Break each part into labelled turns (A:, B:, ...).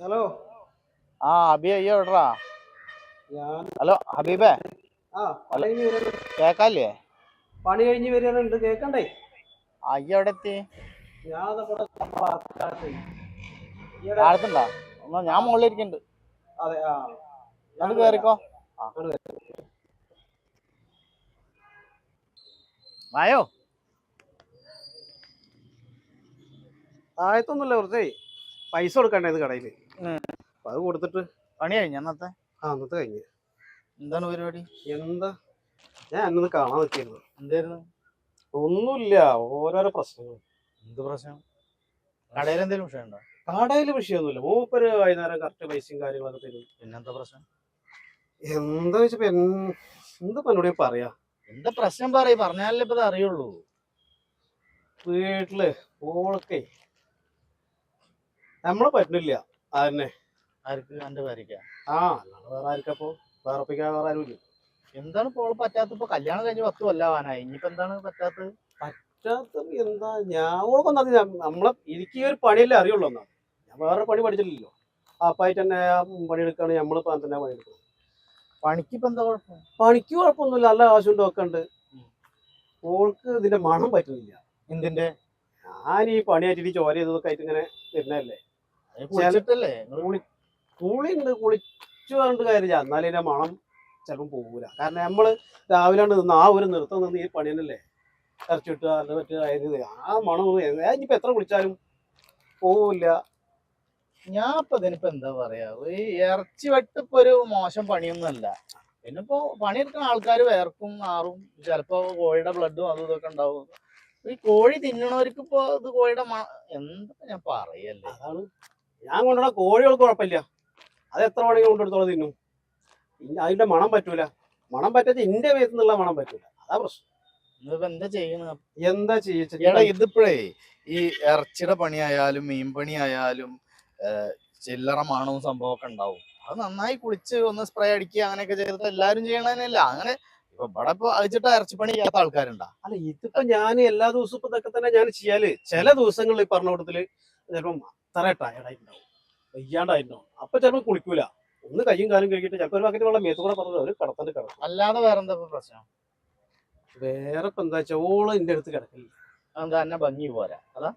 A: Hello.
B: ആ അബി അയ്യോ എവിടാ ഹലോ ഹബീബേ. കേക്കാല്ലേ?
A: പണി കഴിഞ്ഞ് വരുന്നുണ്ട്. കേക്കണ്ടേ?
B: അയ്യോ എവിടെ എത്തി?
A: പാലക്കാട്ട്. ഈയിടെ-
B: ഞാൻ മുകളിൽ ഇരിക്കുന്നുണ്ട്
A: അതെ ആ.
B: അത് കേറിക്കോ. വായോ
A: ആയത്തൊന്നുമില്ല കുറച്ചേ പൈസ കൊടുക്കണ്ടേ ഇത്
B: കടയിൽ.
A: അപ്പൊ അത് കൊടുത്തിട്ട്
B: പണി കഴിഞ്ഞ അന്നത്തെ?
A: ആ അന്നത്തെ കഴിഞ്ഞ്.
B: എന്താണ് പരിപാടി?
A: എന്താ? ഞാൻ അന്നത് കാണാൻ പറ്റിയിരുന്നു
B: എന്തായിരുന്നു?
A: ഒന്നുമില്ല ഓരോരോ പ്രശ്നങ്ങൾ.
B: എന്ത് പ്രശ്നം? കടയിൽ എന്തെങ്കിലും വിഷയം ഉണ്ടോ?
A: കടയിൽ വിഷയമൊന്നുമില്ല. മൂപ്പര് വൈകുന്നേരം കറക്റ്റ് പൈസയും കാര്യങ്ങളൊക്കെ തരും.
B: പിന്നെന്താ പ്രശ്നം?
A: എന്താ വെച്ചപ്പോ എന്ത് എന്നോട് പറയാ?
B: എന്താ പ്രശ്നം പറയ്? പറഞ്ഞാലേ ഇപ്പൊ അറിയുള്ളൂ.
A: വീട്ടിൽ ഓളൊക്കെ നമ്മളെ പറ്റുന്നില്ല അതന്നെ.
B: ആർക്ക് എന്റെ ഭാര്യക്ക
A: ആ അല്ലാതെ വേറെ ആർക്കപ്പോ? വേറെ ഒപ്പിക്കാൻ വേറെ ആരുമില്ല.
B: എന്താണ് ഇപ്പോൾ പറ്റാത്ത ഇപ്പൊ കല്യാണം കഴിഞ്ഞ് പത്ത് കൊല്ലാവാനായി. ഇനിയിപ്പോ എന്താണ് പറ്റാത്തത്?
A: പറ്റാത്തത് എന്താ? ഞാൻ ഓളൊക്കെ എന്താ നമ്മളെ എനിക്ക് ഈ ഒരു പണിയല്ലേ അറിയുള്ളൂ എന്നാ. ഞാൻ വേറെ പണി പഠിച്ചിട്ടില്ലല്ലോ. അപ്പായിട്ട് തന്നെ പണിയെടുക്കുകയാണെങ്കിൽ നമ്മളിപ്പോ തന്നെ പണിയെടുക്കും
B: പണിക്ക് ഇപ്പൊ എന്താ കുഴപ്പം?
A: പണിക്ക് കുഴപ്പമൊന്നുമില്ല. നല്ല കാശുണ്ട് ഒക്കെ ഉണ്ട്. ഓൾക്ക് ഇതിന്റെ മണം പറ്റുന്നില്ല.
B: എന്തിന്റെ?
A: ഞാൻ ഈ പണിയായിട്ട് ചോര ചെയ്തതൊക്കെ ആയിട്ട് ഇങ്ങനെ വരുന്നതല്ലേ?
B: അത് കുളിച്ചിട്ടല്ലേ?
A: നിങ്ങൾ ഉണ്ട് കുളിച്ചു പറഞ്ഞിട്ട് കാര്യമില്ല. എന്നാലും ഇതിന്റെ മണം ചിലപ്പം പോകൂല കാരണം നമ്മൾ രാവിലെ നിന്ന് ആ ഒരു നൃത്തം നിന്ന് ഈ പണി തന്നെയല്ലേ? ഇറച്ചിട്ട് അല്ല മറ്റേ അതായത് ആ മണം ഇനിയിപ്പോ എത്ര കുളിച്ചാലും പോവില്ല.
B: ഞാൻ ഇപ്പൊ ഇതിനിപ്പോ എന്താ പറയാ? ഈ ഇറച്ചി വെട്ടിപ്പോ ഒരു മോശം പണിയൊന്നുമല്ല. പിന്നെ ഇപ്പൊ പണിയെടുക്കുന്ന ആൾക്കാർ വേർക്കും മാറും ചിലപ്പോ കോഴിയുടെ ബ്ലഡും അതും ഇതൊക്കെ ഉണ്ടാവും. ഈ കോഴി തിന്നണവർക്ക് ഇപ്പൊ ഇത് കോഴിയുടെ എന്താ ഞാൻ പറയല്ലേ?
A: അതാണ്. ഞാൻ കൊണ്ടുവന്ന കോഴികൾക്ക് കുഴപ്പമില്ല. അത് എത്ര വേണമെങ്കിലും കൊണ്ടെടുത്തോളം തിന്നും? ഇനി അതിന്റെ മണം പറ്റൂല. മണം പറ്റാത്ത ഇന്റെ വേഗത്തു നിന്നുള്ള മണം പറ്റൂല. അതാ പ്രശ്നം.
B: എന്താ ചെയ്യണ?
A: എന്താ
B: എടാ
A: ചെയ്യ
B: ഇതിപ്പോഴേ ഈ ഇറച്ചിയുടെ പണിയായാലും മീൻ പണിയായാലും ചില്ലറ മണവും സംഭവമൊക്കെ ഉണ്ടാവും. അത് നന്നായി കുളിച്ച് ഒന്ന് സ്പ്രേ അടിക്കുക അങ്ങനെയൊക്കെ ചെയ്തിട്ട് എല്ലാരും ചെയ്യണതന്നെയല്ല അങ്ങനെ ഇപ്പൊ ഇവിടെ ഇപ്പൊ അയച്ചിട്ട് ഇറച്ചിപ്പണി ചെയ്യാത്ത ആൾക്കാരുണ്ടാ.
A: അല്ല ഇതിപ്പോ ഞാൻ എല്ലാ ദിവസവും ഇപ്പൊ ഇതൊക്കെ തന്നെ ഞാൻ ചെയ്യാൽ. ചില ദിവസങ്ങളിൽ ഈ പറഞ്ഞ കൂട്ടത്തിൽ ചിലപ്പം അത്ര ടയർഡായിട്ടുണ്ടാവും വയ്യാണ്ടായിട്ടുണ്ടാവും അപ്പൊ ചിലപ്പോ കുളിക്കൂല. ഒന്ന് കയ്യും കാലും കഴിക്കിട്ട് ചിലപ്പോ ഒരു ബക്കറ്റ് വെള്ളം മേത്തുകൂടെ പറഞ്ഞത് ഒരു കടത്തിന്റെ കിടക്കും.
B: അല്ലാതെ വേറെ എന്താ പ്രശ്നം?
A: വേറെ ഇപ്പൊ എന്താ വെച്ചാൽ ഓൾ എന്റെ അടുത്ത് കിടക്കില്ല
B: എന്താ എന്നെ ഭംഗി പോരാ അതാ?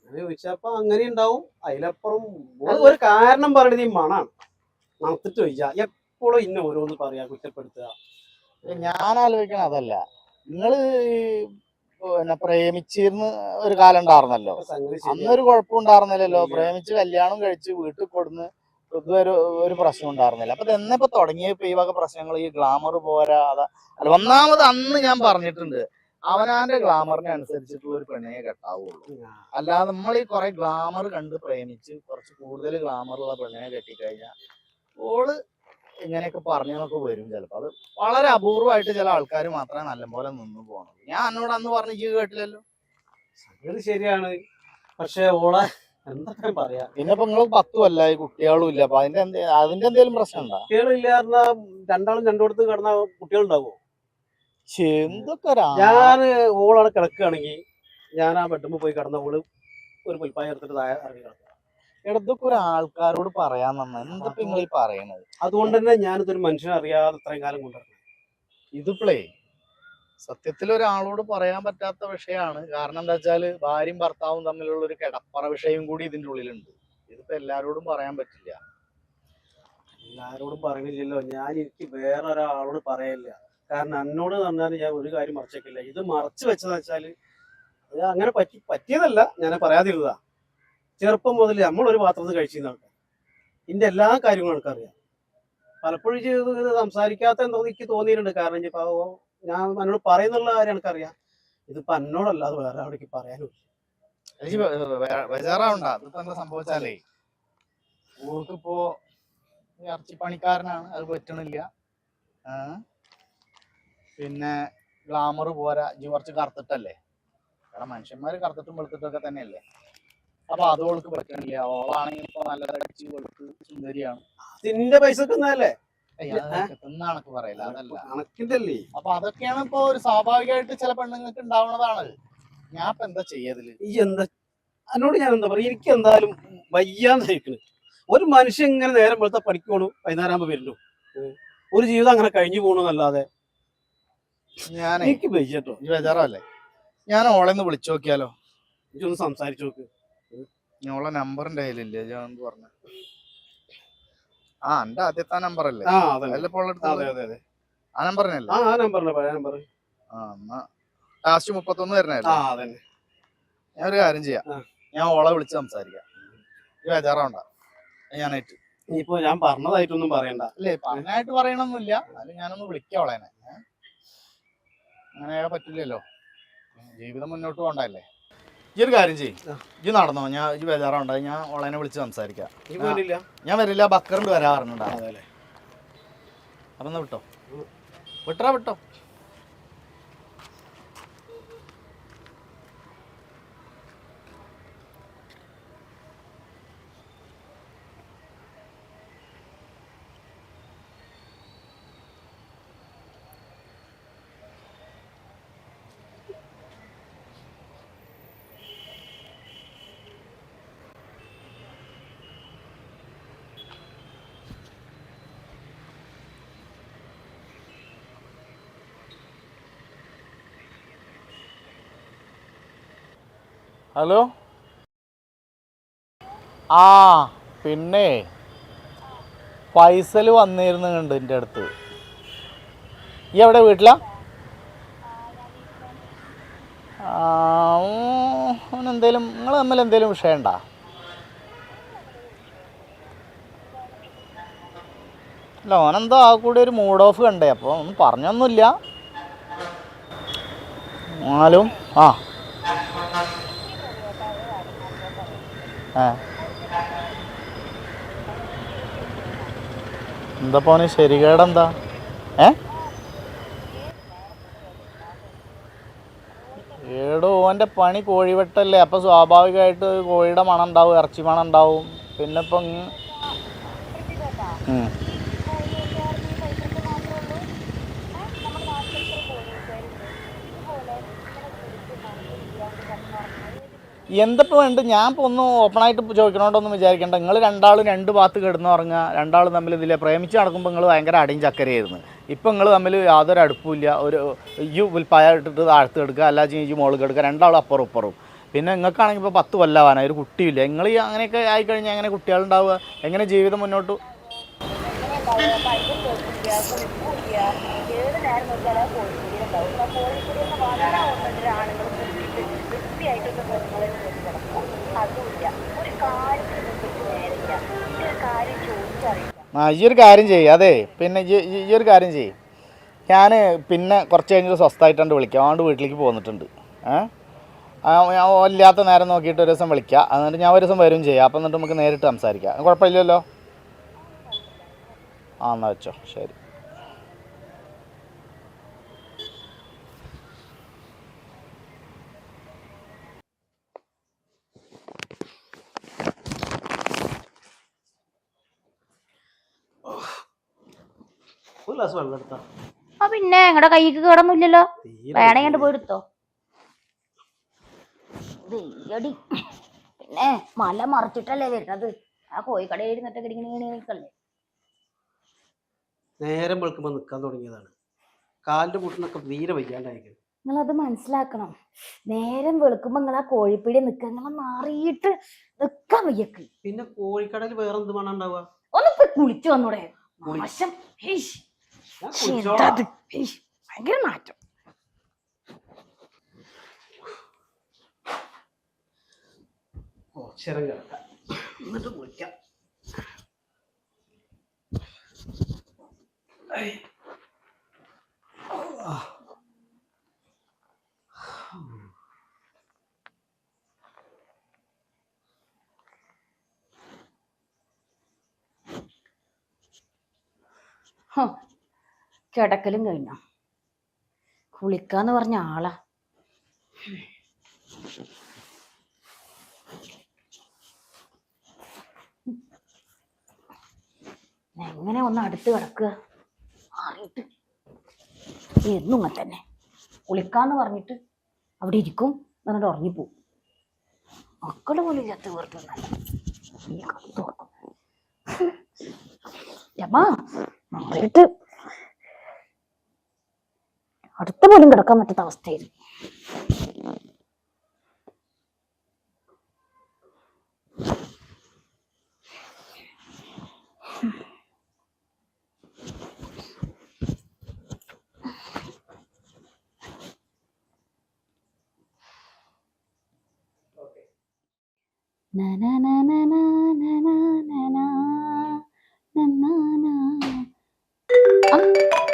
A: അങ്ങനെ ചോദിച്ചപ്പോ അങ്ങനെ ഉണ്ടാവും അതിലപ്പുറം ഒരു കാരണം പറയണത് ഈ മണാണ്. നടത്തിട്ട് ചോദിച്ചാ എപ്പോഴും ഇന്ന ഓരോന്ന് പറയാ കുറ്റപ്പെടുത്തുക.
B: ഞാൻ ആലോചിക്കണ അതല്ല. നിങ്ങൾ പിന്നെ പ്രേമിച്ചിരുന്ന് ഒരു കാലം ഉണ്ടായിരുന്നല്ലോ. അന്നൊരു കുഴപ്പം ഉണ്ടായിരുന്നില്ലല്ലോ. പ്രേമിച്ച് കല്യാണം കഴിച്ച് വീട്ടിൽ കൊടുന്ന് ഇതുവരെ ഒരു പ്രശ്നം ഉണ്ടായിരുന്നില്ല. അപ്പൊ എന്നപ്പോ തുടങ്ങിയപ്പോ ഈ വക പ്രശ്നങ്ങൾ ഈ ഗ്ലാമർ പോരാ അല്ല ഒന്നാമത് അന്ന് ഞാൻ പറഞ്ഞിട്ടുണ്ട് അവനാന്റെ ഗ്ലാമറിനെ അനുസരിച്ചിട്ടുള്ള ഒരു പെണ്ണയെ കെട്ടാവുള്ളൂ. അല്ലാതെ നമ്മൾ ഈ കുറെ ഗ്ലാമർ കണ്ട് പ്രേമിച്ച് കുറച്ച് കൂടുതൽ ഗ്ലാമറുള്ള പെണ്ണയെ കെട്ടിക്കഴിഞ്ഞാൽ ഓൾ ഇങ്ങനെയൊക്കെ പറഞ്ഞൊക്കെ വരും ചിലപ്പോ. അത് വളരെ അപൂർവമായിട്ട് ചില ആൾക്കാർ മാത്രമേ നല്ലപോലെ നിന്ന് പോകണത് ഞാൻ എന്നോട് അന്ന് പറഞ്ഞു ഈ കേട്ടില്ലല്ലോ.
A: സംഗതി ശരിയാണ്. പക്ഷെ ഓളെ എന്തൊക്കെ പറയാ?
B: പിന്നെ ഇപ്പൊ നിങ്ങൾ പത്തും അല്ല ഈ കുട്ടികളും ഇല്ല. അപ്പൊ അതിന്റെ എന്തേ- അതിന്റെ എന്തെങ്കിലും പ്രശ്നം ഉണ്ടോ?
A: കുട്ടികളില്ലായിരുന്ന രണ്ടാളും രണ്ടിടത്ത് കിടന്ന കുട്ടികളുണ്ടാവോ
B: എന്തൊക്കെ ഒരു ആ-
A: ഞാൻ ഓളവിടെ കിടക്കുകയാണെങ്കിൽ ഞാൻ ആ ബെഡ്റൂമിൽ പോയി കിടന്ന ഓൾ ഒരു പുൽപ്പായ എടുത്തിട്ട് താഴെ ഇറങ്ങി കിടക്കുക
B: എടാ, ഇതൊക്കെ ഒരു ആൾക്കാരോട് പറയാൻ നന്ന എന്തൊക്കെ നിങ്ങൾ ഈ പറയണത്?
A: അതുകൊണ്ട് തന്നെ ഞാനിതൊരു മനുഷ്യനെ അറിയാതെ ഇത്രയും കാലം കൊണ്ടുവരണം
B: ഇതിപ്പോഴേ സത്യത്തിൽ ഒരാളോട് പറയാൻ പറ്റാത്ത വിഷയമാണ് കാരണം എന്താ വെച്ചാൽ ഭാര്യയും ഭർത്താവും തമ്മിലുള്ള ഒരു കിടപ്പറ വിഷയം കൂടി ഇതിന്റെ ഉള്ളിലുണ്ട്. ഇതിപ്പോ എല്ലാരോടും പറയാൻ പറ്റില്ല.
A: എല്ലാരോടും പറയുന്നില്ലല്ലോ ഞാൻ എനിക്ക് വേറെ ഒരാളോട് പറയില്ല. കാരണം എന്നോട് പറഞ്ഞാൽ ഞാൻ ഒരു കാര്യം മറച്ചേക്കില്ല. ഇത് മറച്ചു വെച്ചതെന്ന് വെച്ചാൽ അത് അങ്ങനെ പറ്റി പറ്റിയതല്ല. ഞാൻ പറയാതിരുന്നതാ. ചെറുപ്പം മുതൽ നമ്മളൊരു പാത്രത്തിൽ കഴിച്ചിരുന്ന ഇതിന്റെ എല്ലാ കാര്യങ്ങളും എനിക്കറിയാം. പലപ്പോഴും ഇത് സംസാരിക്കാത്ത എന്തോ എനിക്ക് തോന്നിയിട്ടുണ്ട്. കാരണം ഇപ്പോൾ ഞാൻ എന്നോട് പറയുന്നുള്ള കാര്യം എനിക്കറിയാം. ഇതിപ്പോൾ എന്നോടല്ല അത് വേറെ അവിടേക്ക് പറയാനും
B: ബേജാറാവണ്ട സംഭവിച്ചാലേ ഓർക്കിപ്പോ ഇറച്ചിപ്പണിക്കാരനാണ്. അത് പറ്റണില്ല. പിന്നെ ഗ്ലാമർ പോരാ. ഇജ്ജ് കുറച്ച് കറുത്തിട്ടല്ലേ? കാരണം മനുഷ്യന്മാര് കറുത്തിട്ടും വെളുത്തിട്ടൊക്കെ തന്നെയല്ലേ? അപ്പൊ അത് ഓൾക്ക് പറ്റണില്ല. ഓളാണെങ്കിൽ ഇപ്പൊ നല്ല തടിച്ച് കൊടുത്ത് സുന്ദരിയാണ്.
A: നിന്റെ പൈസ
B: അതൊക്കെ തിന്നാണൊക്കെ പറയില്ല അതല്ല.
A: കണക്കിന്റെ അല്ലേ
B: അപ്പൊ അതൊക്കെയാണ് ഇപ്പൊ ഒരു സ്വാഭാവികമായിട്ട് ചില പെണ്ണുങ്ങൾക്ക് ഉണ്ടാവുന്നതാണ് ഞാൻ ഇപ്പൊ എന്താ ചെയ്യതിൽ?
A: ഈ എന്താ എന്നോട് ഞാൻ എന്താ പറയാ? എനിക്ക് എന്തായാലും വയ്യാന്ന് ഒരു മനുഷ്യൻ ഇങ്ങനെ നേരം വെളുത്ത പഠിക്കണു വൈകുന്നേരം ആകുമ്പോ വരുന്നു ഒരു ജീവിതം അങ്ങനെ കഴിഞ്ഞു പോണെന്നല്ലാതെ
B: ഞാൻ
A: എനിക്ക്
B: ഈ ബേജാറല്ലേ ഞാൻ ഓളെന്ന് വിളിച്ചു നോക്കിയാലോ?
A: എനിക്കൊന്ന് സംസാരിച്ചു നോക്ക്.
B: ഞാൻ നമ്പർ എന്റെ കയ്യിലില്ലേ? ഞാൻ പറഞ്ഞു. ആ എന്റെ ആദ്യത്തെ നമ്പർ അല്ലേ?
A: ആ
B: നമ്പർ
A: ആ
B: എന്നാ ലാസ്റ്റ് മുപ്പത്തൊന്ന് വരുന്നല്ലേ ഞാൻ ഒരു കാര്യം ചെയ്യാം. ഞാൻ ഓളെ വിളിച്ച് സംസാരിക്കാം. ഈ ബേജാറാവണ്ട. ഞാനായിട്ട്.
A: ഇനിയിപ്പോ ഞാൻ പറഞ്ഞതായിട്ടൊന്നും പറയണ്ട.
B: അല്ലേ പറഞ്ഞായിട്ട് പറയണമെന്നില്ല അത് ഞാനൊന്ന് വിളിക്കാം ഓളേനെ. ഏ? അങ്ങനെ പറ്റില്ലല്ലോ. ജീവിതം മുന്നോട്ട് പോകണ്ടല്ലേ ഈ ഒരു കാര്യം ചെയ്യും. ഈ നടന്നോ. ഞാൻ ഈ ബേജാറാവണ്ട ഞാൻ ഓളനെ വിളിച്ച് സംസാരിക്കാം. ഞാൻ വരില്ല. ബക്കറിന്റെ വരാറുണ്ടോ പറഞ്ഞിട്ടുണ്ടാവും
A: അതെ അല്ലേ?
B: അപ്പൊ വിട്ടോ. വിട്ടറാ വിട്ടോ. ഹലോ? ആ പിന്നെ പൈസൽ വന്നിരുന്നു കണ്ട് എന്റെ അടുത്ത്. ഈ എവിടെ വീട്ടിലാ? എന്തേലും നിങ്ങൾ തമ്മിൽ എന്തേലും വിഷയം ഉണ്ടാ അല്ല ഓനെന്തോ ആ കൂടി ഒരു മൂഡ് ഓഫ് കണ്ടേ അപ്പോൾ ഒന്നും പറഞ്ഞൊന്നുമില്ല. എന്നാലും ആ. എന്താ പോന് ശരികേടെന്താ? ഏ? ഏടോ ഓന്റെ പണി കോഴിവെട്ടല്ലേ. അപ്പം സ്വാഭാവികമായിട്ട് കോഴിയുടെ മണം ഉണ്ടാവും ഇറച്ചി മണം ഉണ്ടാവും. പിന്നെ ഇപ്പം. എന്തപ്പോൾ വേണ്ട? ഞാൻ ഇപ്പോൾ ഒന്ന് ഓപ്പണായിട്ട് ചോദിക്കണോണ്ടൊന്നും വിചാരിക്കേണ്ട. നിങ്ങൾ രണ്ടാളും രണ്ട് ഭാഗത്ത് കിടന്ന് പറഞ്ഞാൽ രണ്ടാളും തമ്മിൽ ഇതിലെ പ്രേമിച്ച് നടക്കുമ്പോൾ നിങ്ങൾ ഭയങ്കര അടിയും ചക്കരയായിരുന്നു. ഇപ്പം നിങ്ങൾ തമ്മിൽ യാതൊരു അടുപ്പില്ല ഒരു ഈ വിൽപ്പായിട്ട് ഇട്ടിട്ട് താഴ്ത്ത് എടുക്കുക അല്ല ഈ മോളിൽ എടുക്കുക രണ്ടാളും അപ്പുറം ഇപ്പുറവും. പിന്നെ നിങ്ങൾക്കാണെങ്കിൽ ഇപ്പോൾ പത്ത് കൊല്ലാവാനായി ഒരു കുട്ടിയില്ല. നിങ്ങൾ അങ്ങനെയൊക്കെ ആയിക്കഴിഞ്ഞാൽ എങ്ങനെ കുട്ടികളുണ്ടാവുക? എങ്ങനെ ജീവിതം മുന്നോട്ട്?
C: ഏത് ആണുങ്ങൾ
B: ആ ഈ ഒരു കാര്യം ചെയ്യും. അതെ പിന്നെ ഈ ഒരു കാര്യം ചെയ്യും. ഞാൻ പിന്നെ കുറച്ച് കഴിഞ്ഞിട്ട് സ്വസ്ഥമായിട്ടുണ്ട് വിളിക്കാം. അതുകൊണ്ട് വീട്ടിലേക്ക് പോന്നിട്ടുണ്ട്. ആ, ഞാൻ ഇല്ലാത്ത നേരം നോക്കിയിട്ട് ഒരു ദിവസം വിളിക്കാം. എന്നിട്ട് ഞാൻ ഒരു ദിവസം വരും ചെയ്യാം. അപ്പം എന്നിട്ട് നമുക്ക് നേരിട്ട് സംസാരിക്കാം. കുഴപ്പമില്ലല്ലോ? ആ എന്നാൽ വെച്ചോ. ശരി.
A: ഒരു ഗ്ലാസ് വെള്ളം എടുത്താ.
C: ആ പിന്നെ നിങ്ങളുടെ കൈക്ക് കിടന്നില്ലല്ലോ
A: തീരെ
C: വേണമെങ്കിൽ പോയി എടുത്തോ. വെയ്യടി. പിന്നെ മല മറിച്ചിട്ടല്ലേ വരുന്നത്. ആ കോഴിക്കടയിൽ ഇരുന്നിട്ടൊക്കെ ഇങ്ങനെ നിൽക്കല്ലേ
A: നേരം വെളുക്കുമ്പോ നിക്കാൻ തുടങ്ങിയതാണ്. കാലിന്റെ മുട്ടിനൊക്കെ തീരെ വയ്യാണ്ടായിരിക്കും
C: അത് മനസ്സിലാക്കണം. നേരം വെളുക്കുമ്പോ നിങ്ങൾ ആ കോഴിപ്പീടി നിൽക്കുക നിങ്ങൾ മാറിയിട്ട് നിക്കാൻ വയ്യക്ക്.
A: പിന്നെ കോഴിക്കടയിൽ വേറെ എന്ത് മണം ഉണ്ടാവുക?
C: ഒന്ന് കുളിച്ചു വന്നൂടെ.
A: കുളി-
C: നാശം
A: ഞാൻ
C: ശ്ശെ,
A: കുളിച്ചോളാം.
C: എന്താ ഇത്? ഹേയ്, ഭയങ്കര മാറ്റം
A: ഓ കിടക്കാം എന്നിട്ട് കുളിക്കാം ഐ.
C: കിടക്കലും കഴിഞ്ഞോ? കുളിക്കാന്ന് പറഞ്ഞ ആളാ. എങ്ങനെ ഒന്ന് അടുത്ത് കിടക്കുക? മാറിയിട്ട് എന്നും തന്നെ. കുളിക്കാന്ന് പറഞ്ഞിട്ട് അവിടെ ഇരിക്കും എന്നിട്ട് ഉറങ്ങിപ്പോവും. മക്കൾ പോലും കത്ത് തുറക്കും യമ്മാ, മാറിയിട്ട് അടുത്ത് പോലും കിടക്കാൻ പറ്റാത്ത അവസ്ഥയിൽ ആ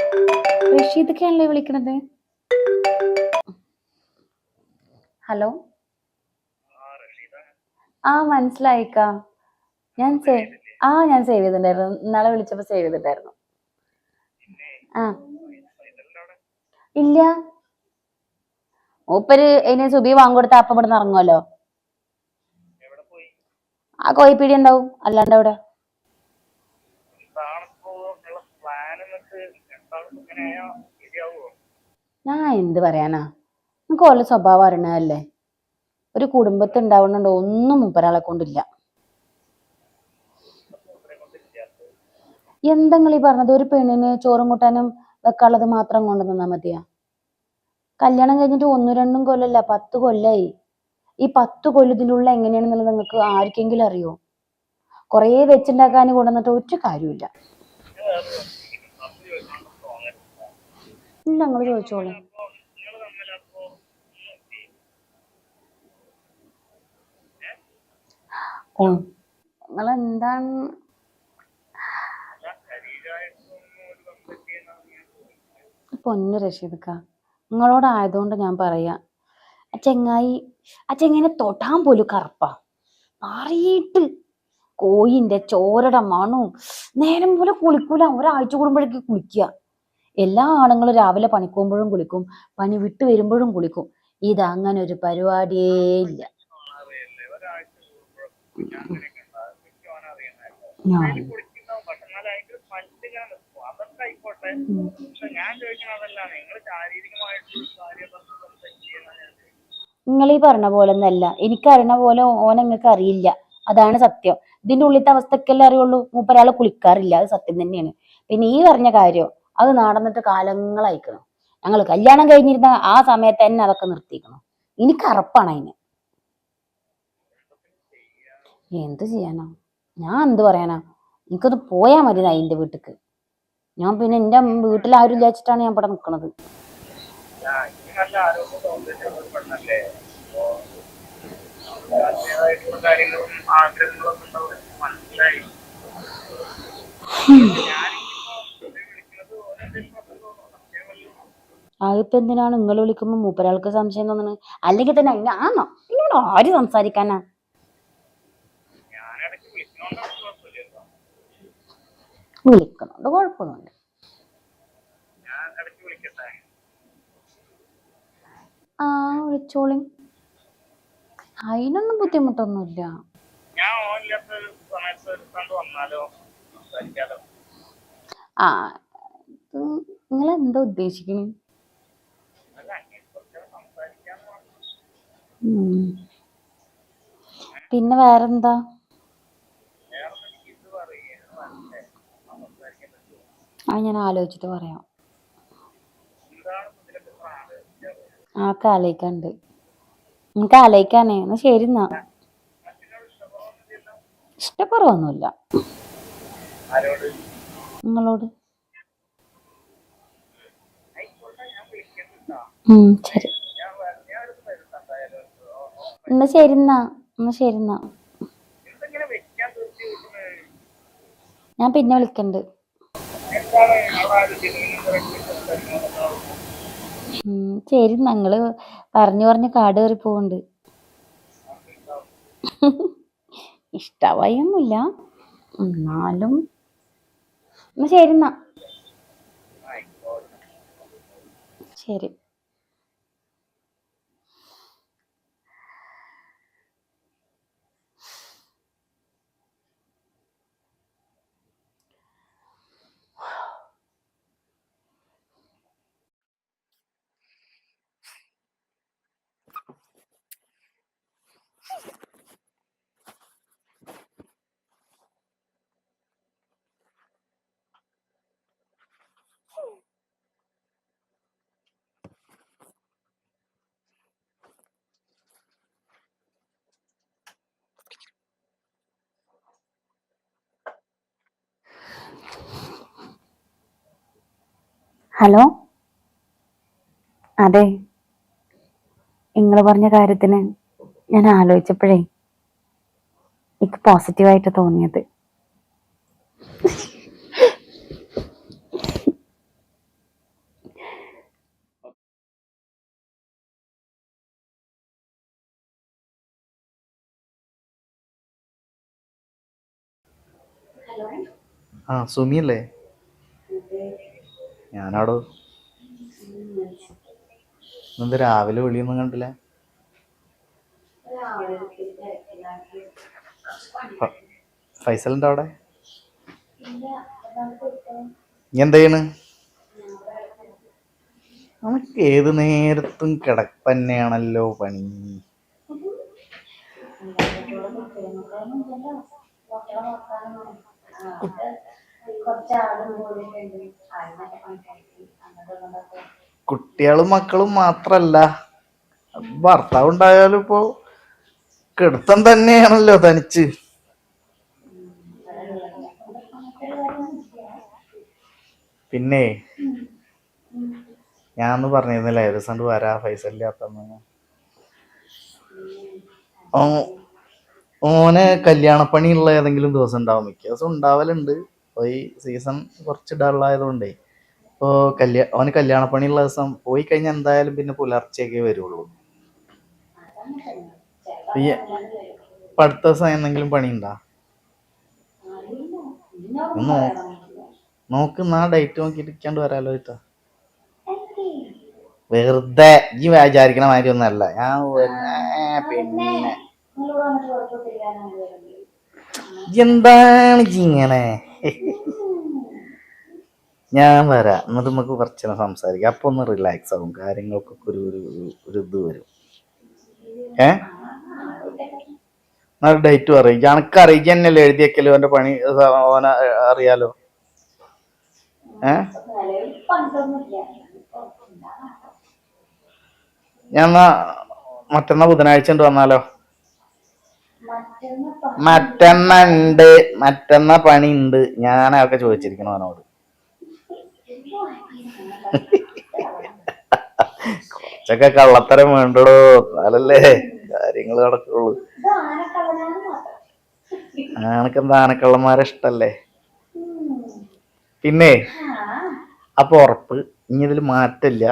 C: റഷീദൊക്കെയാണല്ലേ വിളിക്കണത്? ഹലോ? ആ മനസ്സിലായിക്ക. ഞാൻ സേവ് ആ ഞാൻ സേവ് ചെയ്തിട്ടുണ്ടായിരുന്നു. ഇന്നാളെ വിളിച്ചപ്പോ സേവ് ചെയ്തിട്ടുണ്ടായിരുന്നു. ആ. ഇല്ല. മൂപ്പര് ഇനി സുബി വാങ്ങിക്കൊടുത്ത അപ്പം ഇവിടെ നിന്ന് ഇറങ്ങുമല്ലോ ആ കോയിപ്പീടി ഉണ്ടാവും. അല്ലാണ്ട് അവിടെ ഞാൻ എന്ത് പറയാനാ? നമുക്ക് ഓരോ സ്വഭാവം അറിയണതല്ലേ? ഒരു കുടുംബത്തിൽ ഉണ്ടാവുന്നുണ്ട് ഒന്നും മൂപ്പരാളെ കൊണ്ടില്ല. എന്തെങ്കിലും ഈ പറഞ്ഞത്? ഒരു പെണ്ണിന് ചോറും കൂട്ടാനും വെക്കാനുള്ളത് മാത്രം കൊണ്ടുവന്നാ മതിയാ? കല്യാണം കഴിഞ്ഞിട്ട് ഒന്നു രണ്ടും കൊല്ലല്ല പത്ത് കൊല്ലായി. ഈ പത്ത് കൊല്ലത്തിലുള്ള എങ്ങനെയാണെന്നുള്ളത് നിങ്ങൾക്ക് ആർക്കെങ്കിലും അറിയോ? കുറേ വെച്ചുണ്ടാക്കാൻ കൊണ്ടുവന്നിട്ട് ഒറ്റ കാര്യമില്ല ഇല്ല നിങ്ങൾ ചോദിച്ചോളൂ. നിങ്ങൾ എന്താണ് പൊന്നു റഷീദ്ക്ക നിങ്ങളോടായതുകൊണ്ട് ഞാൻ പറയാ. ആ ചെങ്ങായി ആ ചെങ്ങനെ തൊടാൻ പോലും കറുപ്പാ. മാറിയിട്ട് കോയിന്റെ ചോരയുടെ മണവും നേരം പോലെ കുളിക്കൂല. ഒരാഴ്ച കൂടുമ്പോഴേക്ക് കുളിക്കുക എല്ലാ ആണുങ്ങളും രാവിലെ പണിക്കുമ്പോഴും കുളിക്കും പണി വിട്ട് വരുമ്പോഴും കുളിക്കും. ഇത് അങ്ങനെ ഒരു പരിപാടിയേ ഇല്ല. നിങ്ങൾ ഈ പറഞ്ഞ പോലെ ഒന്നല്ല എനിക്കറിയണ പോലെ ഓനെ നിങ്ങൾക്ക് അറിയില്ല. അതാണ് സത്യം. ഇതിന്റെ ഉള്ളിലത്തെ അവസ്ഥക്കല്ലേ അറിയുള്ളൂ. മൂപ്പരാൾ കുളിക്കാറില്ല. അത് സത്യം തന്നെയാണ്. പിന്നെ ഈ പറഞ്ഞ കാര്യം അത് നടന്നിട്ട് കാലങ്ങളായിക്കണം ഞങ്ങൾ കല്യാണം കഴിഞ്ഞിരുന്ന ആ സമയത്ത് തന്നെ അതൊക്കെ നിർത്തിക്കണം എനിക്ക് അറപ്പാണ് അതിന്. എന്ത് ചെയ്യാനാ? ഞാൻ എന്ത് പറയാനാ? എനിക്കൊന്ന് പോയാ മതി അതിന്റെ വീട്ടിക്ക്. ഞാൻ പിന്നെ എന്റെ വീട്ടിൽ ആരും വിചാരിച്ചിട്ടാണ് ഞാൻ ഇവിടെ നിക്കണത്.
B: ആഗ്രഹങ്ങളൊന്നും ആരോഗ്യ
C: ഇപ്പം എന്തിനാണ് നിങ്ങൾ വിളിക്കുമ്പോ മൂപ്പരാൾക്ക് സംശയം തോന്നുന്നത്? അല്ലെങ്കിൽ തന്നെ അതിന് ആണോ എന്നോട് ആര് സംസാരിക്കാനാ? വിളിക്കുന്നുണ്ട് കുഴപ്പമൊന്നുമില്ല. ആ വിളിച്ചോളി. അതിനൊന്നും ബുദ്ധിമുട്ടൊന്നുമില്ല. ആ നിങ്ങൾ എന്താ ഉദ്ദേശിക്കണേ? പിന്നെ വേറെന്താ? ആ ഞാൻ ആലോചിച്ചിട്ട് പറയാം. ആ കാലയിക്കണ്ട് നമുക്ക് ആലോചിക്കാനേ. എന്നാ ശരി എന്നാ. ഇഷ്ടക്കുറവൊന്നുമില്ല. നിങ്ങളോട്? ശരി. എന്നാ ശരി എന്നാ
B: ശരിന്നാ
C: ഞാൻ പിന്നെ വിളിക്കണ്ട്. ശരി ഞങ്ങൾ പറഞ്ഞു പറഞ്ഞ് കാട് കയറി പോവുണ്ട്. ഇഷ്ടമായൊന്നുമില്ല എന്നാലും. എന്നാ ശരി എന്നാ. ശരി. ഹലോ? അതെ. നിങ്ങൾ പറഞ്ഞ കാര്യത്തിന് ഞാൻ ആലോചിച്ചപ്പോഴേ എനിക്ക് പോസിറ്റീവായിട്ട് തോന്നിയത്.
B: ആ സുമിയല്ലേ? ഞാനാടോ ഇന്നെന്താ രാവിലെ വിളിയൊന്നും കണ്ടില്ല? ഫൈസലുണ്ടോ അവിടെ? എന്താ ചെയ്യണ്? നമുക്ക് ഏത് നേരത്തും കിടപ്പന്നെയാണല്ലോ പണി. കുട്ടികളും മക്കളും മാത്രല്ല. ഭർത്താവ് ഉണ്ടായാലും ഇപ്പോ കിടത്തം തന്നെയാണല്ലോ തനിച്ച്. പിന്നെ ഞാന്ന് പറഞ്ഞിരുന്നില്ല ഏത് ദിവസം വരാ പൈസ അത്തമ്മ ഓനെ ഓന് കല്യാണപ്പണി ഉള്ള ഏതെങ്കിലും ദിവസം ഉണ്ടാവും. മിക്ക ദിവസം ഉണ്ടാവലുണ്ട്. ഇപ്പൊ ഈ സീസൺ കുറച്ച് ഡള്ളായതുകൊണ്ടേ ഇപ്പോൾ കല്യാ അവന് കല്യാണപ്പണിയുള്ള ദിവസം പോയി കഴിഞ്ഞാൽ എന്തായാലും പിന്നെ പുലർച്ചയൊക്കെ വരുള്ളൂ. ഈ അടുത്ത ദിവസം എന്തെങ്കിലും പണിയുണ്ടാ? നോ- നോക്ക് നാ ഡേറ്റ് നോക്കിയിട്ട് വരാലോ ഇട്ടാ വെറുതെ ഈ വിചാരിക്കണ മാതിരി ഒന്നും അല്ല. ഞാൻ പിന്നെ. എന്താണ് ഇങ്ങനെ? ഞാൻ വരാം. എന്നിട്ട് നമുക്ക് കുറച്ച് സംസാരിക്കാം. അപ്പൊ ഒന്ന് റിലാക്സ് ആവും. കാര്യങ്ങൾക്കൊക്കെ ഒരു ഒരു ഇത് വരും. ഏ? എന്നാൽ ഡേറ്റ് പറയും. എനിക്ക് അറിയിക്കുക തന്നെയല്ലേ എഴുതിയേക്കല്ലോ എന്റെ പണി ഓന അറിയാലോ? ഏ? ഞാൻ മറ്റന്നാ ബുധനാഴ്ച ഉണ്ട് വന്നാലോ? മറ്റന്ന ഉണ്ട് മറ്റന്ന പണി ഉണ്ട് ഞാൻ അതൊക്കെ ചോദിച്ചിരിക്കണം അവനോട്. കുറച്ചൊക്കെ കള്ളത്തരം വേണ്ടടോ. അതല്ലേ കാര്യങ്ങൾ നടക്കുള്ളൂ. ആനക്കെന്താ ആനക്കള്ളന്മാരെ ഇഷ്ടല്ലേ? പിന്നെ അപ്പൊ ഉറപ്പ്. ഇനി ഇതിൽ മാറ്റില്ല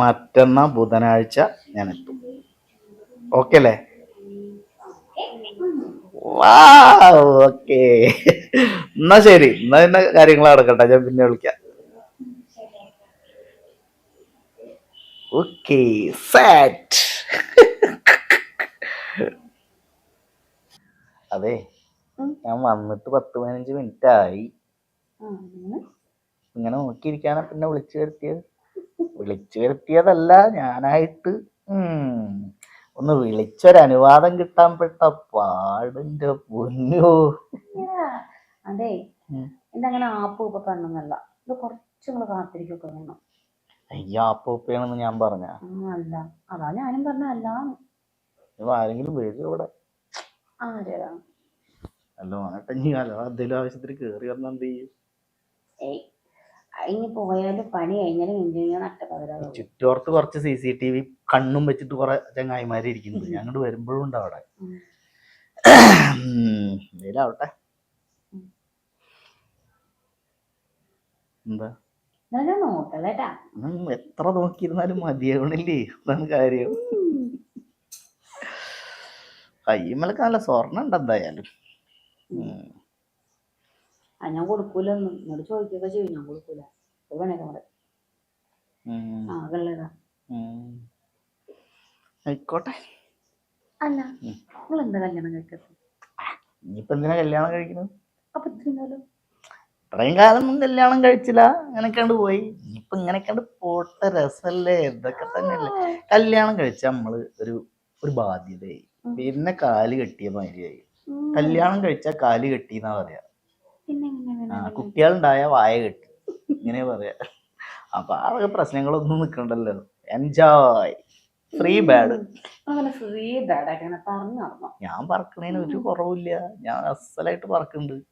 B: മറ്റന്നാ ബുധനാഴ്ച ഞാൻ എത്തും ഓക്കെ അല്ലേ? ഓക്കെ എന്നാ ശരി എന്നാ പിന്നെ കാര്യങ്ങൾ നടക്കട്ടെ ഞാൻ പിന്നെ വിളിക്കാം. ഓക്കെ സാറ്റ് അതെ ഞാൻ വന്നിട്ട് പത്ത് പതിനഞ്ച് മിനിറ്റ് ആയി ഇങ്ങനെ നോക്കിയിരിക്കാനാ പിന്നെ വിളിച്ചു വരുത്തിയത്. വിളിച്ചു വരുത്തിയതല്ല ഞാനായിട്ട്. ഉം, ഒന്ന് വിളിച്ചൊരു അനുവാദം കിട്ടാൻ പെട്ട പാടിന്റെ പൊന്നോ.
C: അതെ. ഇതങ്ങനെ ആപ്പ് ഇപ്പൊ കണ്ണൊന്നല്ല ഇത് കുറച്ചും കാത്തിരിക്കൊക്കെ വേണം.
B: അയ്യോ ആപ്പൂപ്പയാണെന്ന് ഞാൻ പറഞ്ഞ?
C: അല്ല. അതാ ഞാനും പറഞ്ഞ അല്ല
B: ആരെങ്കിലും വരും ഇവിടെ.
C: ആരാ
B: അല്ല ഓനട്ടെ ഇനി എന്തെങ്കിലും ആവശ്യത്തിന് കേറി വന്നാ എന്ത് ചെയ്യും?
C: ഇനി പോയാലും പണി കഴിഞ്ഞാലും എഞ്ചിനീയർ നട്ടപ്പതിരാകും
B: ചുറ്റോർത്ത് കുറച്ച് സി സി ടി വി കണ്ണും വെച്ചിട്ട് കുറെ ചങ്ങായിമാര് ഇരിക്കുന്നത് ഞാൻ അങ്ങോട്ട് വരുമ്പോഴും ഉണ്ട് അവിടെ.
C: ഉം.
B: ഉം, എന്തേലും ആവട്ടെ.
C: ഉം.
B: എന്താ? എത്ര നോക്കിയിരുന്നാലും മതിയാവണില്ലേ? അതാണ് കാര്യം. കയ്യുമ്മലൊക്കെ നല്ല സ്വർണം ഉണ്ട് എന്തായാലും.
C: ഞാൻ കൊടുക്കൂലൊന്നും. എന്നോട് ചോദിക്കുകയൊക്കെ ചെയ്യും. ഞാൻ കൊടുക്കൂല. ആകെയുള്ളതാ
B: ഉം. ആയിക്കോട്ടെ.
C: അല്ല. നിങ്ങൾ എന്താ കല്യാണം കഴിക്കുന്നത്
B: ഇനിയിപ്പോ എന്തിനാ കല്യാണം കഴിക്കുന്നത്
C: അപ്പൊ ഇത്രയും കാലം?
B: ഇത്രയും കാലം ഒന്നും കല്യാണം കഴിച്ചില്ല. അങ്ങനെ കണ്ട് പോയി. ഇനിയിപ്പൊ ഇങ്ങനെ കണ്ട് പോട്ട. രസല്ലേ? ഇതൊക്കെ തന്നെയല്ലേ. കല്യാണം കഴിച്ച നമ്മൾ ഒരു ഒരു ബാധ്യതയായി. പിന്നെ കാൽ കെട്ടിയ മാതിരിയായി. കല്യാണം കഴിച്ച കാൽ കെട്ടിന്നാ പറയാ. ആ കുട്ടികളുണ്ടായ വായ കെട്ടി. ഇങ്ങനെ പറയാ. അപ്പൊ ആ പ്രശ്നങ്ങളൊന്നും നിക്കണ്ടല്ലോ. എൻജോയ് ഫ്രീ ബാഡ് ഞാൻ പറക്കണേന് ഒരു കുറവില്ല. ഞാൻ അസലായിട്ട് പറക്കുന്നുണ്ട്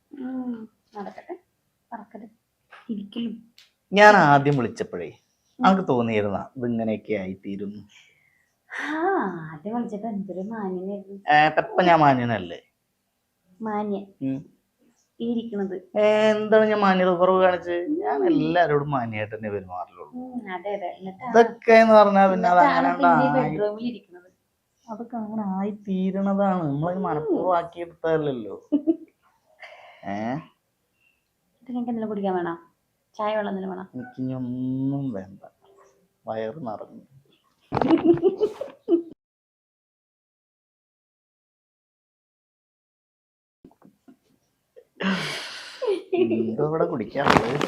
B: ഞാൻ ആദ്യം വിളിച്ചപ്പോഴേ നമുക്ക് തോന്നിയിരുന്ന ഇതിങ്ങനെയൊക്കെ ആയിത്തീരുന്നു.
C: ആദ്യം വിളിച്ചപ്പോ എന്തൊരു മാന്യനായിരുന്നു.
B: ഞാൻ മാന്യനല്ലേ?
C: മാന്യൻ.
B: ഉം.
C: ഈ ഇരിക്കണത്.
B: എന്താണ് ഞാൻ മാന്യത കുറവ് കാണിച്ച്? ഞാൻ എല്ലാരോടും മാന്യമായിട്ട് തന്നെ പെരുമാറുള്ളൂ ഇതൊക്കെ എന്ന് പറഞ്ഞാൽ പിന്നെ അത് അങ്ങനെ അതൊക്കെ അങ്ങനെ ആയി തീരണതാണ് നമ്മളത് മനഃപൂർവം ആക്കിയെടുത്തതല്ലല്ലോ ഏ?
C: ഇത് നിങ്ങൾക്ക് എന്തെങ്കിലും കുടിക്കാൻ വേണോ? ചായ വെള്ളം എന്തെങ്കിലും വേണോ?
B: എനിക്കിനി ഒന്നും വേണ്ട. വയറ് നിറഞ്ഞു. ഇവിടെ കുടിക്കാനുള്ളത്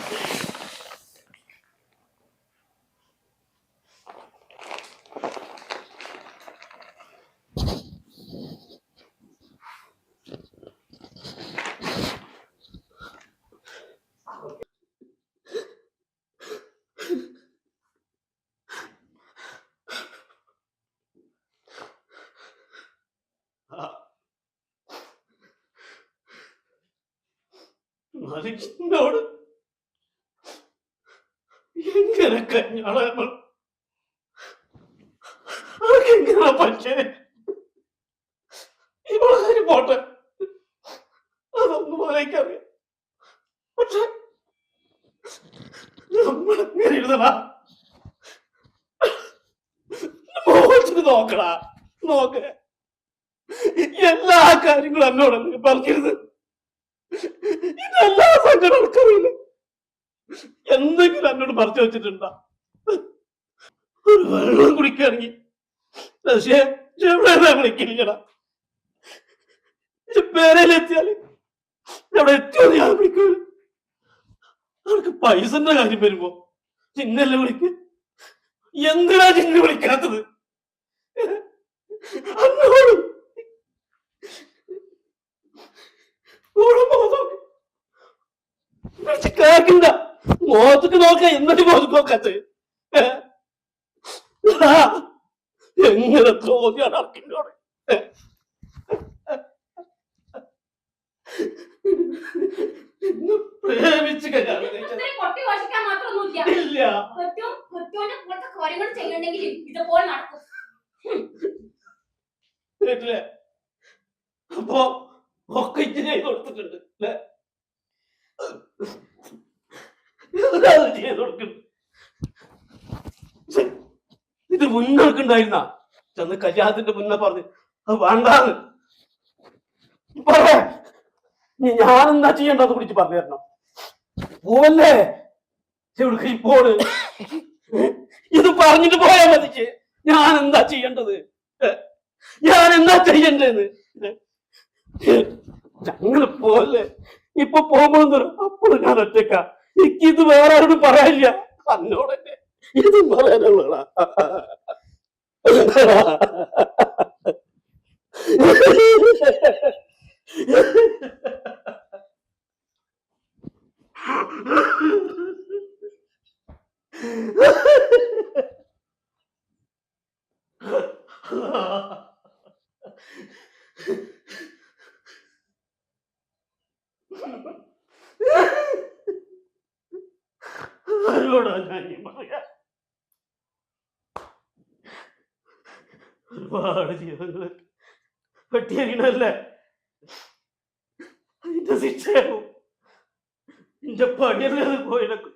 A: മനുഷ്യനോട് എങ്ങനെ കഞ്ഞാളെ അവർക്കെങ്ങനെ പക്ഷേ ഇവളൊരു പോട്ടെ. അതൊന്നും എനിക്കറിയാം പക്ഷെ നമ്മളെങ്ങനെ എഴുതണ മോഹത്തിന് നോക്കടാ നോക്ക്. എല്ലാ കാര്യങ്ങളും എന്നോട് പറഞ്ഞിരുന്നു. മറച്ചു വെച്ചിട്ടുണ്ടോ. ഒരു വെള്ളം കുടിക്കുകയാണെങ്കിൽ. വിളിക്കില്ലടാ എത്തിയോ ഞാൻ പൈസന്റെ കാര്യം വരുമ്പോ ചിന്നല്ല വിളിക്ക്? എന്തിനാ ചിന്ന വിളിക്കാത്തത്? അന്നോട്. വിളിച്ച് മുഖത്തേക്ക് നോക്ക എന്നിട്ട് മുഖത്ത് നോക്കാത്ത എങ്ങനെ തോന്നിയാണ് അർക്കിന്റെ ഇന്ന് പ്രേമിച്ച് അപ്പൊ ഒക്കെ ഇങ്ങനെ കൊടുത്തിട്ടുണ്ട്. അല്ലേ? ഇത് മുന്നോക്കുണ്ടായിരുന്ന ചെന്ന് കല്യാണത്തിന്റെ മുന്നേ പറഞ്ഞു അത് വേണ്ടാന്ന്. പറയാ ഞാൻ എന്താ ചെയ്യേണ്ടത് കുറിച്ച് പറഞ്ഞു തരണം. പോവല്ലേ? എവിടേക്ക് പോണ് ഇത് പറഞ്ഞിട്ട് പോയാ മതി. ഞാൻ എന്താ ചെയ്യേണ്ടത് ഞാൻ എന്താ ചെയ്യണ്ടേന്ന് ഞങ്ങൾ പോലെ ഇപ്പൊ പോകുമ്പോഴും അപ്പോഴും ഞാൻ ഒറ്റക്ക എനിക്കിത് വേറെ ആരോട് പറയാനില്ല. അന്നോട് ഇത് പറയാനുള്ളതാ ഞാൻ ഈ പറയാ ഒരുപാട് ജീവിതങ്ങൾ വെട്ടിയറിയണല്ലേ അതിന്റെ ശിക്ഷയാവും എന്റെ പണിയല്ലേ അത് പോയിടക്കും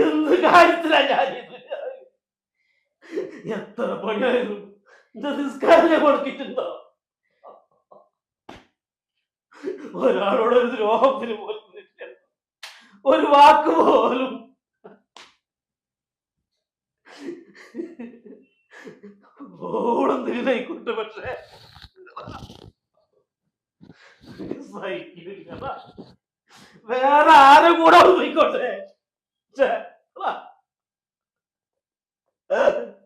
A: എന്ത് കാര്യത്തിലാ ഞാനിത് എത്ര പണിയായിരുന്നു എന്റെ നിസ്കാരം കൊടുത്തിട്ടുണ്ടോ? ഒരാളോട് ഒരു ദ്രോഹത്തിന് പോലും. ഒരു വാക്ക് പോലും. ഓളം തിരിഞ്ഞായിക്കോട്ടെ പക്ഷേ. സഹിക്കുന്നില്ല വേറെ ആരും കൂടെ പോയിക്കോട്ടെ